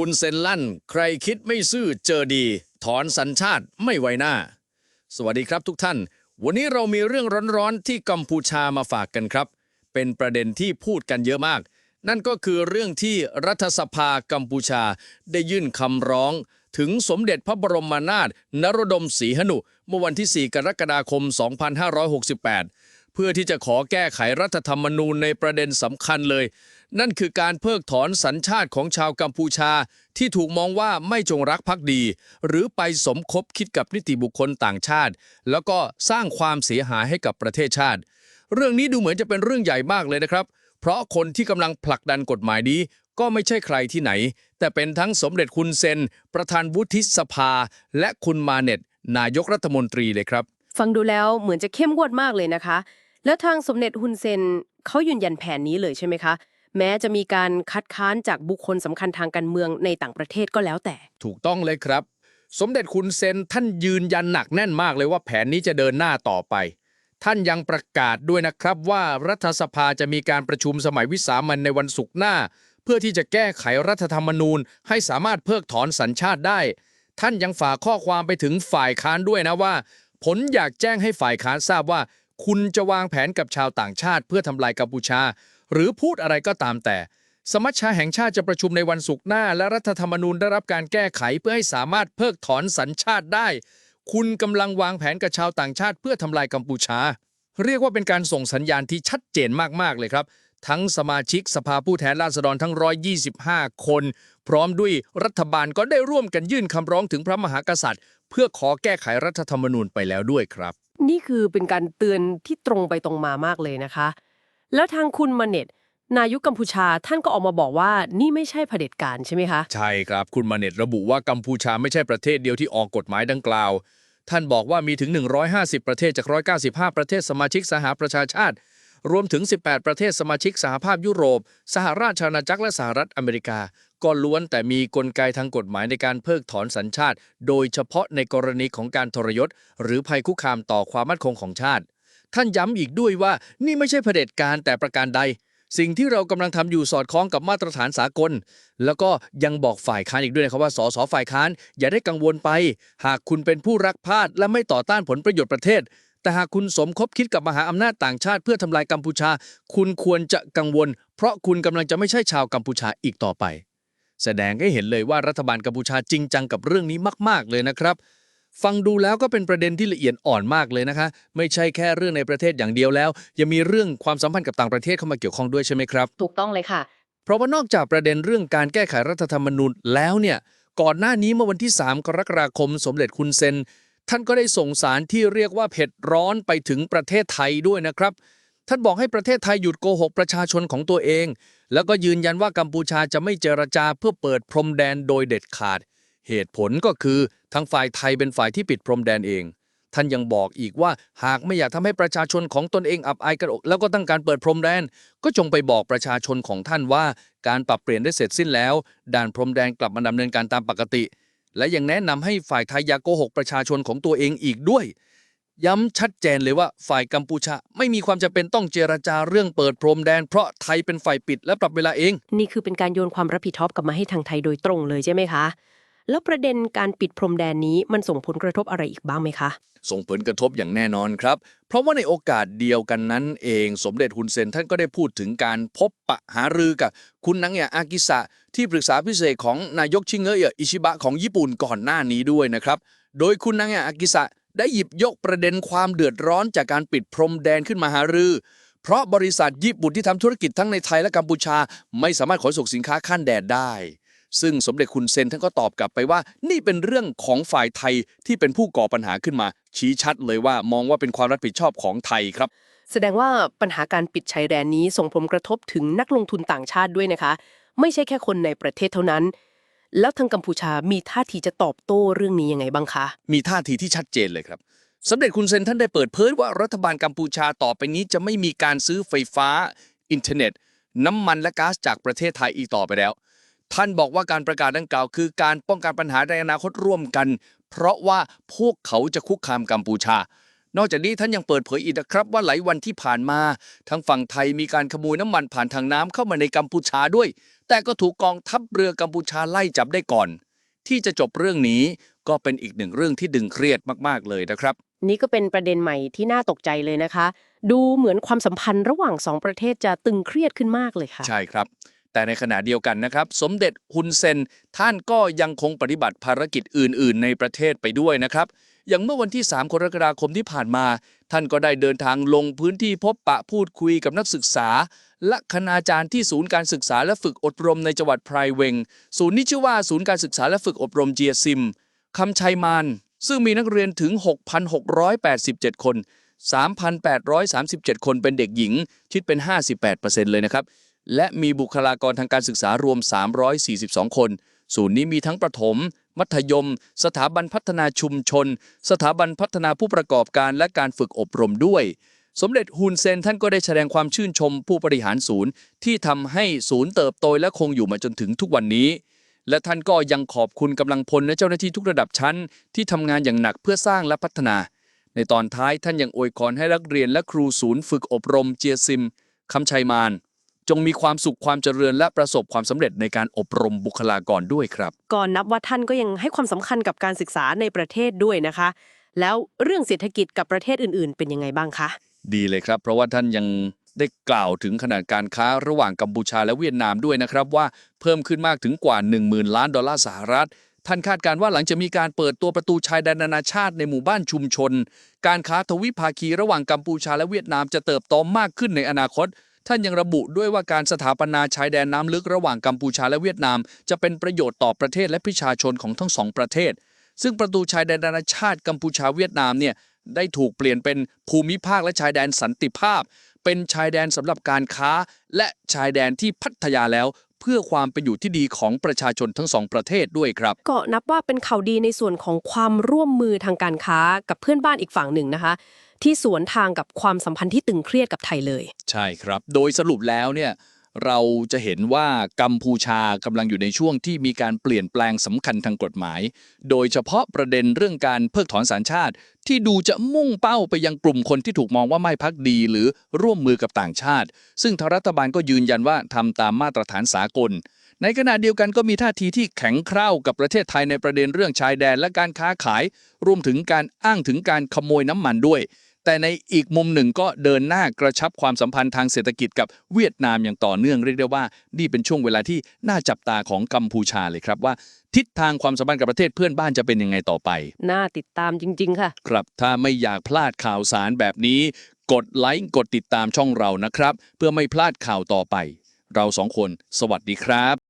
คุณเซนลั่น ใครคิดไม่ซื่อเจอดี ถอนสัญชาติไม่ไว้หน้า สวัสดีครับทุกท่าน วันนี้เรามีเรื่องร้อนๆที่กัมพูชามาฝากกันครับ เป็นประเด็นที่พูดกันเยอะมาก นั่นก็คือเรื่องที่รัฐสภากัมพูชาได้ยื่นคำร้อง ถึงสมเด็จพระบรมนาถนรดมศรีหนุ เมื่อวันที่ 4 กรกฎาคม 2568 เพื่อที่จะขอแก้ไขรัฐธรรมนูญในประเด็นสำคัญเลย นั่นคือการเพิกถอนสัญชาติของชาวกัมพูชา ที่ถูกมองว่าไม่จงรักภักดี หรือไปสมคบคิดกับนิติบุคคลต่างชาติ แล้วก็สร้างความเสียหายให้กับประเทศชาติ เรื่องนี้ดูเหมือนจะเป็นเรื่องใหญ่มากเลยนะครับ เพราะคนที่กำลังผลักดันกฎหมายนี้ก็ไม่ใช่ใครที่ไหน แต่เป็นทั้งสมเด็จคุณเซน ประธานวุฒิสภา และคุณมาเน็ต นายกรัฐมนตรีเลยครับ ฟังดูแล้วเหมือนจะเข้มงวดมากเลยนะคะ แล้วทางสมเด็จฮุนเซนเขายืนยันแผนนี้เลยใช่ไหมคะ แม้จะมีการคัดค้านจากบุคคลสำคัญทางการเมืองในต่างประเทศก็แล้วแต่ ถูกต้องเลยครับ สมเด็จคุณเซนท่านยืนยันหนักแน่นมากเลยว่าแผนนี้จะเดินหน้าต่อไป ท่านยังประกาศด้วยนะครับว่ารัฐสภาจะมีการประชุมสมัยวิสามันในวันศุกร์หน้า เพื่อที่จะแก้ไขรัฐธรรมนูญ ให้สามารถเพิกถอนสัญชาติได้ ท่านยังฝากข้อความไปถึงฝ่ายค้านด้วยนะว่า ผลอยากแจ้งให้ฝ่ายค้านทราบว่า คุณจะวางแผนกับชาวต่างชาติ เพื่อทำลายกัมพูชา หรือพูดอะไรก็ตามแต่ สมัชชาแห่งชาติจะประชุมในวันศุกร์หน้า และรัฐธรรมนูญได้รับการแก้ไขเพื่อให้สามารถเพิกถอนสัญชาติได้ คุณกำลังวางแผนกับชาวต่างชาติเพื่อทำลายกัมพูชา เรียกว่าเป็นการส่งสัญญาณที่ชัดเจนมากๆเลยครับ ทั้งสมาชิกสภาผู้แทนราษฎรทั้ง 125 คน พร้อมด้วยรัฐบาลก็ได้ร่วมกันยื่นคำร้องถึงพระมหากษัตริย์ เพื่อขอแก้ไขรัฐธรรมนูญไปแล้วด้วยครับ นี่คือเป็นการเตือนที่ตรงไปตรงมามากเลยนะคะ แล้วทางคุณมาเน็ต นายกกัมพูชาท่านก็ออกมาบอกว่านี่ไม่ใช่เผด็จการใช่ไหมคะ ใช่ครับ คุณมาเน็ตระบุว่ากัมพูชาไม่ใช่ประเทศเดียวที่ออกกฎหมายดังกล่าว ท่านบอกว่ามีถึง 150 ประเทศจาก 195 ประเทศสมาชิกสหประชาชาติ รวมถึง 18 ประเทศสมาชิกสหภาพยุโรป สหราชอาณาจักรและสหรัฐอเมริกา ก็ล้วนแต่มีกลไกทางกฎหมายในการเพิกถอนสัญชาติ โดยเฉพาะในกรณีของการทรยศ หรือภัยคุกคามต่อความมั่นคงของชาติ ท่านย้ำอีกด้วยว่านี่ไม่ใช่เผด็จการแต่ประการใด สิ่งที่เรากำลังทำอยู่สอดคล้องกับมาตรฐานสากล แล้วก็ยังบอกฝ่ายค้านอีกด้วยนะครับว่าสสฝ่ายค้าน อย่าได้กังวลไป หากคุณเป็นผู้รักชาติและไม่ต่อต้านผลประโยชน์ประเทศแต่หากคุณสมคบคิดกับมหาอำนาจต่างชาติเพื่อทำลายกัมพูชา คุณควรจะกังวล เพราะคุณกำลังจะไม่ใช่ชาวกัมพูชาอีกต่อไป แสดงให้เห็นเลยว่ารัฐบาลกัมพูชาจริงจังกับเรื่องนี้มาก ๆ เลยนะครับ ฟังดูแล้วก็เป็นประเด็นที่ละเอียดอ่อนมากเลยนะคะ ไม่ใช่แค่เรื่องในประเทศอย่างเดียวแล้ว ยังมีเรื่องความสัมพันธ์กับต่างประเทศเข้ามาเกี่ยวข้องด้วยใช่ไหมครับถูกต้องเลยค่ะ เพราะว่านอกจากประเด็นเรื่องการแก้ไขรัฐธรรมนูญแล้วเนี่ยก่อนหน้านี้เมื่อวันที่ 3 กรกฎาคม สมเด็จคุณเซน ท่านก็ได้ส่งสารที่เรียกว่าเผ็ดร้อนไปถึงประเทศไทยด้วยนะครับ ท่านบอกให้ประเทศไทยหยุดโกหกประชาชนของตัวเอง แล้วก็ยืนยันว่ากัมพูชาจะไม่เจรจาเพื่อเปิดพรมแดนโดยเด็ดขาด เหตุผลก็คือทั้งฝ่ายไทยเป็นฝ่ายที่ปิดพรมแดนเอง ท่านยังบอกอีกว่าหากไม่อยากทำให้ประชาชนของตนเองอับอายกระอกแล้วก็ตั้งการเปิดพรมแดน ก็จงไปบอกประชาชนของท่านว่า การปรับเปลี่ยนได้เสร็จสิ้นแล้ว ด่านพรมแดนกลับมาดำเนินการตามปกติ และยังแนะนำให้ฝ่ายไทยอย่าโกหกประชาชนของตัวเองอีกด้วย ย้ำชัดเจนเลยว่าฝ่ายกัมพูชาไม่มีความจำเป็นต้องเจรจาเรื่องเปิดพรมแดน เพราะไทยเป็นฝ่ายปิดและปรับเวลาเอง นี่คือเป็นการโยนความรับผิดชอบกลับมาให้ทางไทยโดยตรงเลยใช่ไหมคะ แล้วประเด็นการปิดพรมแดนนี้มันส่งผลกระทบอะไรอีกบ้างไหมคะ ส่งผลกระทบอย่างแน่นอนครับ เพราะว่าในโอกาสเดียวกันนั้นเอง สมเด็จฮุนเซนท่านก็ได้พูดถึงการพบปะหารือกับ คุณนังเอะอากิสะที่ปรึกษาพิเศษของนายกชิงเงอะอิชิบะของญี่ปุ่นก่อนหน้านี้ด้วยนะครับ โดยคุณนังเอะอากิสะได้หยิบยกประเด็นความเดือดร้อนจากการปิดพรมแดนขึ้นมาหารือ เพราะบริษัทญี่ปุ่นที่ทำธุรกิจทั้งในไทยและกัมพูชา ไม่สามารถขนส่งสินค้าข้ามแดนได้ ซึ่งสมเด็จคุณเซนท่านก็ตอบกลับไปว่า นี่เป็นเรื่องของฝ่ายไทยที่เป็นผู้ก่อปัญหาขึ้นมา ชี้ชัดเลยว่ามองว่าเป็นความรับผิดชอบของไทยครับ แสดงว่าปัญหาการปิดชายแดนนี้ส่งผลกระทบถึงนักลงทุนต่างชาติด้วยนะคะ ไม่ใช่แค่คนในประเทศเท่านั้น แล้วทางกัมพูชามีท่าทีจะตอบโต้เรื่องนี้ยังไงบ้างคะ มีท่าทีที่ชัดเจนเลยครับสมเด็จคุณเซนท่านได้เปิดเผยว่ารัฐบาลกัมพูชาต่อไปนี้จะไม่มีการซื้อไฟฟ้า อินเทอร์เน็ต น้ำมันและก๊าซจากประเทศไทยอีกต่อไปแล้ว ท่านบอกว่าการประกาศดังกล่าวคือการป้องกันปัญหาในอนาคตร่วมกัน เพราะว่าพวกเขาจะคุกคามกัมพูชา นอกจากนี้ท่านยังเปิดเผยอีกนะครับว่าหลายวันที่ผ่านมาทางฝั่งไทยมีการขโมยน้ำมันผ่านทางน้ำเข้ามาในกัมพูชาด้วย แต่ก็ถูกกองทัพเรือกัมพูชาไล่จับได้ก่อน ที่จะจบเรื่องนี้ก็เป็นอีกหนึ่งเรื่องที่ดึงเครียดมากๆเลยนะครับ นี่ก็เป็นประเด็นใหม่ที่น่าตกใจเลยนะคะ ดูเหมือนความสัมพันธ์ระหว่างสองประเทศจะตึงเครียดขึ้นมากเลยค่ะ ใช่ครับ แต่ในขณะเดียวกันนะครับ สมเด็จฮุนเซนท่านก็ยังคงปฏิบัติภารกิจอื่น ๆ ในประเทศไปด้วยนะครับ อย่างเมื่อวันที่ 3 กรกฎาคมที่ผ่านมา ท่านก็ได้เดินทางลงพื้นที่พบปะพูดคุยกับนักศึกษา และคณาจารย์ที่ศูนย์การศึกษาและฝึกอบรมในจังหวัดไพรเวง ศูนย์นี้ชื่อว่าศูนย์การศึกษาและฝึกอบรมเจียซิมคำชัยมานซึ่งมีนักเรียนถึง 6,687 คน 3,837 คนเป็นเด็กหญิง คิดเป็น 58%เลยนะครับ และมีบุคลากรทางการศึกษารวม 342 คน ศูนย์นี้มีทั้งประถม มัธยม สถาบันพัฒนาชุมชน สถาบันพัฒนาผู้ประกอบการและการฝึกอบรมด้วย สมเด็จฮุนเซนท่านก็ได้แสดงความชื่นชมผู้บริหารศูนย์ ที่ทำให้ศูนย์เติบโตและคงอยู่มาจนถึงทุกวันนี้ และท่านก็ยังขอบคุณกำลังพลและเจ้าหน้าที่ทุกระดับชั้น ที่ทำงานอย่างหนักเพื่อสร้างและพัฒนา ในตอนท้ายท่านยังอวยพรให้นักเรียนและครูศูนย์ฝึกอบรมเจียซิมคำชัยมาน จงมีความสุขความเจริญและประสบความสำเร็จในการอบรมบุคลากรด้วยครับ ก่อนนับว่าท่านก็ยังให้ความสำคัญกับการศึกษาในประเทศด้วยนะคะ แล้วเรื่องเศรษฐกิจกับประเทศอื่น ๆ เป็นยังไงบ้างคะ ดีเลยครับ เพราะว่าท่านยังได้กล่าวถึงขนาดการค้าระหว่างกัมพูชาและเวียดนามด้วยนะครับว่าเพิ่มขึ้นมากถึงกว่า 10,000 ล้านดอลลาร์สหรัฐ ท่านคาดการณ์ว่าหลังจะมีการเปิดตัวประตูชายแดนนานาชาติในหมู่บ้านชุมชน การค้าทวิภาคีระหว่างกัมพูชาและเวียดนามจะเติบโตมากขึ้นในอนาคต ท่านยังระบุด้วยว่าการสถาปนาชายแดนน้ำลึกระหว่างกัมพูชาและเวียดนาม จะเป็นประโยชน์ต่อประเทศและประชาชนของทั้งสองประเทศ ซึ่งประตูชายแดนนานาชาติกัมพูชาเวียดนามเนี่ยได้ถูกเปลี่ยนเป็นภูมิภาคและชายแดนสันติภาพ เป็นชายแดนสำหรับการค้า และชายแดนที่พัทยาแล้ว เพื่อความเป็นอยู่ที่ดีของประชาชนทั้งสองประเทศด้วยครับ ก็นับว่าเป็นข่าวดีในส่วนของความร่วมมือทางการค้ากับเพื่อนบ้านอีกฝั่งหนึ่งนะคะ ที่สวนทางกับความสัมพันธ์ที่ตึงเครียดกับไทยเลย ใช่ครับ โดยสรุปแล้วเนี่ย เราจะเห็นว่ากัมพูชากำลังอยู่ในช่วงที่มีการเปลี่ยนแปลงสำคัญทางกฎหมาย โดยเฉพาะประเด็นเรื่องการเพิกถอนสัญชาติ ที่ดูจะมุ่งเป้าไปยังกลุ่มคนที่ถูกมองว่าไม่พักดี หรือร่วมมือกับต่างชาติ ซึ่งทางรัฐบาลก็ยืนยันว่าทำตามมาตรฐานสากล ในขณะเดียวกันก็มีท่าทีที่แข็งคร้าวกับประเทศไทยในประเด็นเรื่องชายแดนและการค้าขาย รวมถึงการอ้างถึงการขโมยน้ำมันด้วย แต่ในอีกมุมหนึ่งก็เดินหน้ากระชับความสัมพันธ์ทางเศรษฐกิจกับเวียดนามอย่างต่อเนื่องเรียกได้ว่า นี่เป็นช่วงเวลาที่น่าจับตาของกัมพูชาเลยครับว่า ทิศทางความสัมพันธ์กับประเทศเพื่อนบ้านจะเป็นยังไงต่อไป น่าติดตามจริง ๆ ค่ะ ครับถ้าไม่อยากพลาดข่าวสารแบบนี้ กดไลค์กดติดตามช่องเรานะครับ เพื่อไม่พลาดข่าวต่อไป เราสองคน สวัสดีครับ